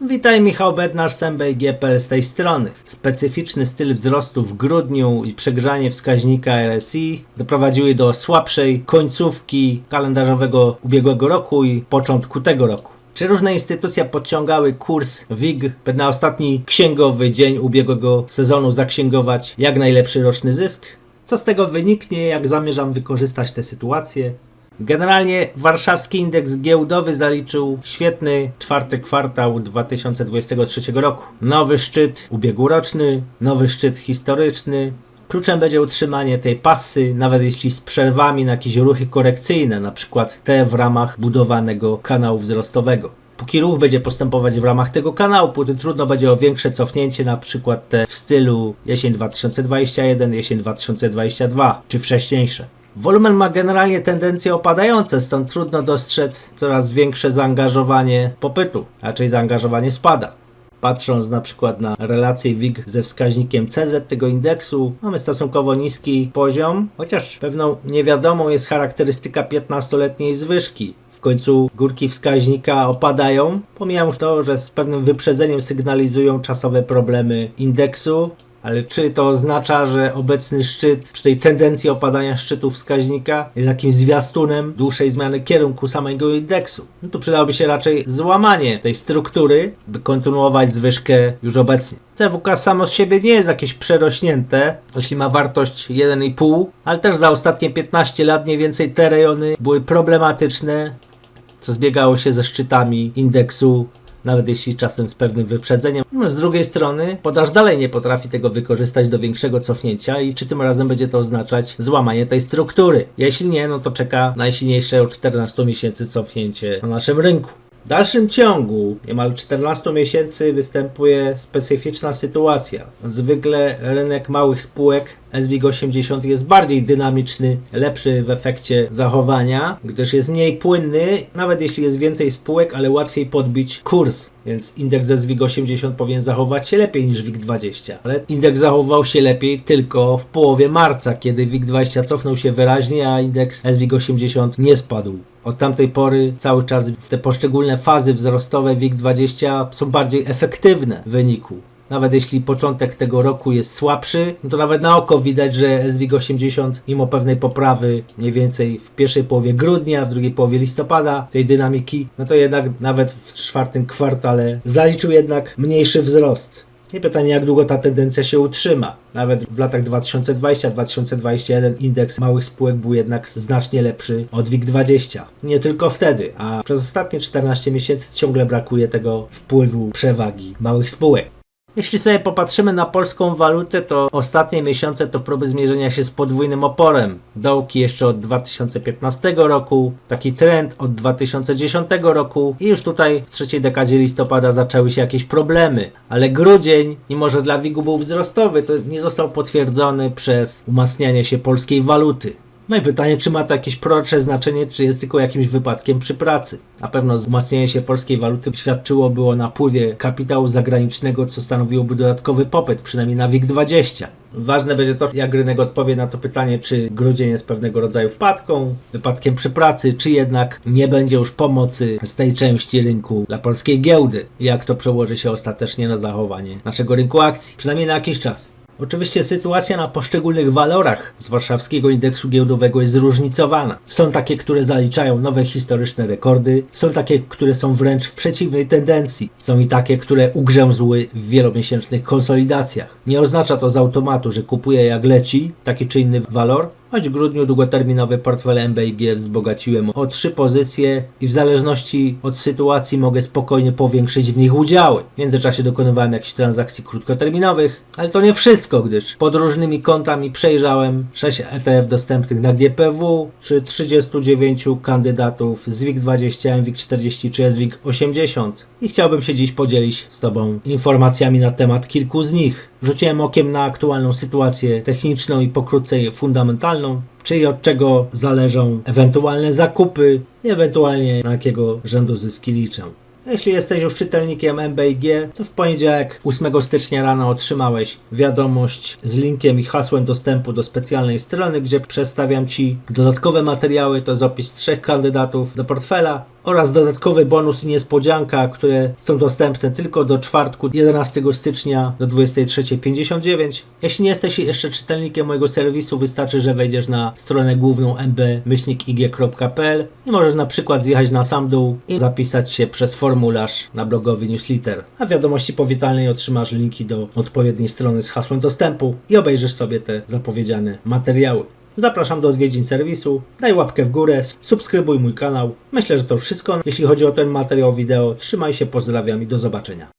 Witaj, Michał Bednarz z MBG.pl z tej strony. Specyficzny styl wzrostu w grudniu i przegrzanie wskaźnika RSI doprowadziły do słabszej końcówki kalendarzowego ubiegłego roku i początku tego roku. Czy różne instytucje podciągały kurs WIG, by na ostatni księgowy dzień ubiegłego sezonu zaksięgować jak najlepszy roczny zysk? Co z tego wyniknie, jak zamierzam wykorzystać tę sytuację? Generalnie warszawski indeks giełdowy zaliczył świetny czwarty kwartał 2023 roku. Nowy szczyt ubiegłoroczny, nowy szczyt historyczny. Kluczem będzie utrzymanie tej pasy, nawet jeśli z przerwami na jakieś ruchy korekcyjne, na przykład te w ramach budowanego kanału wzrostowego. Póki ruch będzie postępować w ramach tego kanału, póty trudno będzie o większe cofnięcie, na przykład te w stylu jesień 2021, jesień 2022 czy wcześniejsze. Wolumen ma generalnie tendencje opadające, stąd trudno dostrzec coraz większe zaangażowanie popytu, raczej zaangażowanie spada. Patrząc na przykład na relację WIG ze wskaźnikiem CZ tego indeksu, mamy stosunkowo niski poziom, chociaż pewną niewiadomą jest charakterystyka 15-letniej zwyżki. W końcu górki wskaźnika opadają. Pomijam już to, że z pewnym wyprzedzeniem sygnalizują czasowe problemy indeksu, ale czy to oznacza, że obecny szczyt, przy tej tendencji opadania szczytu wskaźnika, jest jakimś zwiastunem dłuższej zmiany kierunku samego indeksu? No tu przydałoby się raczej złamanie tej struktury, by kontynuować zwyżkę już obecnie. CWK samo z siebie nie jest jakieś przerośnięte, jeśli ma wartość 1,5, ale też za ostatnie 15 lat mniej więcej te rejony były problematyczne, co zbiegało się ze szczytami indeksu nawet jeśli czasem z pewnym wyprzedzeniem. No, z drugiej strony, podaż dalej nie potrafi tego wykorzystać do większego cofnięcia i czy tym razem będzie to oznaczać złamanie tej struktury? Jeśli nie, no to czeka najsilniejsze od 14 miesięcy cofnięcie na naszym rynku. W dalszym ciągu, niemal 14 miesięcy, występuje specyficzna sytuacja. Zwykle rynek małych spółek SWIG 80 jest bardziej dynamiczny, lepszy w efekcie zachowania, gdyż jest mniej płynny, nawet jeśli jest więcej spółek, ale łatwiej podbić kurs. Więc indeks SWIG 80 powinien zachować się lepiej niż WIG 20. Ale indeks zachował się lepiej tylko w połowie marca, kiedy WIG 20 cofnął się wyraźnie, a indeks SWIG 80 nie spadł. Od tamtej pory cały czas te poszczególne fazy wzrostowe WIG20 są bardziej efektywne w wyniku. Nawet jeśli początek tego roku jest słabszy, no to nawet na oko widać, że SWIG 80 mimo pewnej poprawy mniej więcej w pierwszej połowie grudnia, w drugiej połowie listopada tej dynamiki, no to jednak nawet w czwartym kwartale zaliczył jednak mniejszy wzrost. I pytanie, jak długo ta tendencja się utrzyma. Nawet w latach 2020-2021 indeks małych spółek był jednak znacznie lepszy od WIG20. Nie tylko wtedy, a przez ostatnie 14 miesięcy ciągle brakuje tego wpływu przewagi małych spółek. Jeśli sobie popatrzymy na polską walutę, to ostatnie miesiące to próby zmierzenia się z podwójnym oporem. Dołki jeszcze od 2015 roku, taki trend od 2010 roku i już tutaj w trzeciej dekadzie listopada zaczęły się jakieś problemy. Ale grudzień, mimo że dla WIG-u był wzrostowy, to nie został potwierdzony przez umacnianie się polskiej waluty. No i pytanie, czy ma to jakieś prorocze znaczenie, czy jest tylko jakimś wypadkiem przy pracy. Na pewno umacnianie się polskiej waluty świadczyłoby o napływie kapitału zagranicznego, co stanowiłoby dodatkowy popyt, przynajmniej na WIG20. Ważne będzie to, jak rynek odpowie na to pytanie, czy grudzień jest pewnego rodzaju wpadką, wypadkiem przy pracy, czy jednak nie będzie już pomocy z tej części rynku dla polskiej giełdy. Jak to przełoży się ostatecznie na zachowanie naszego rynku akcji, przynajmniej na jakiś czas. Oczywiście sytuacja na poszczególnych walorach z warszawskiego indeksu giełdowego jest zróżnicowana. Są takie, które zaliczają nowe historyczne rekordy, są takie, które są wręcz w przeciwnej tendencji, są i takie, które ugrzęzły w wielomiesięcznych konsolidacjach. Nie oznacza to z automatu, że kupuję jak leci taki czy inny walor, choć w grudniu długoterminowy portfel MBIG wzbogaciłem o trzy pozycje i w zależności od sytuacji mogę spokojnie powiększyć w nich udziały. W międzyczasie dokonywałem jakichś transakcji krótkoterminowych, ale to nie wszystko, gdyż pod różnymi kątami przejrzałem 6 ETF dostępnych na GPW, czy 39 kandydatów z WIG20, MWIG40 czy SWIG80 i chciałbym się dziś podzielić z Tobą informacjami na temat kilku z nich. Rzuciłem okiem na aktualną sytuację techniczną i pokrótce fundamentalną, czyli od czego zależą ewentualne zakupy i ewentualnie na jakiego rzędu zyski liczę. Jeśli jesteś już czytelnikiem MBIG, to w poniedziałek 8 stycznia rano otrzymałeś wiadomość z linkiem i hasłem dostępu do specjalnej strony, gdzie przedstawiam Ci dodatkowe materiały. To jest opis trzech kandydatów do portfela oraz dodatkowy bonus i niespodzianka, które są dostępne tylko do czwartku 11 stycznia do 23.59. Jeśli nie jesteś jeszcze czytelnikiem mojego serwisu, wystarczy, że wejdziesz na stronę główną mb-ig.pl i możesz na przykład zjechać na sam dół i zapisać się przez formularz na blogowy newsletter. A w wiadomości powitalnej otrzymasz linki do odpowiedniej strony z hasłem dostępu i obejrzysz sobie te zapowiedziane materiały. Zapraszam do odwiedzin serwisu, daj łapkę w górę, subskrybuj mój kanał. Myślę, że to już wszystko, jeśli chodzi o ten materiał wideo. Trzymaj się, pozdrawiam i do zobaczenia.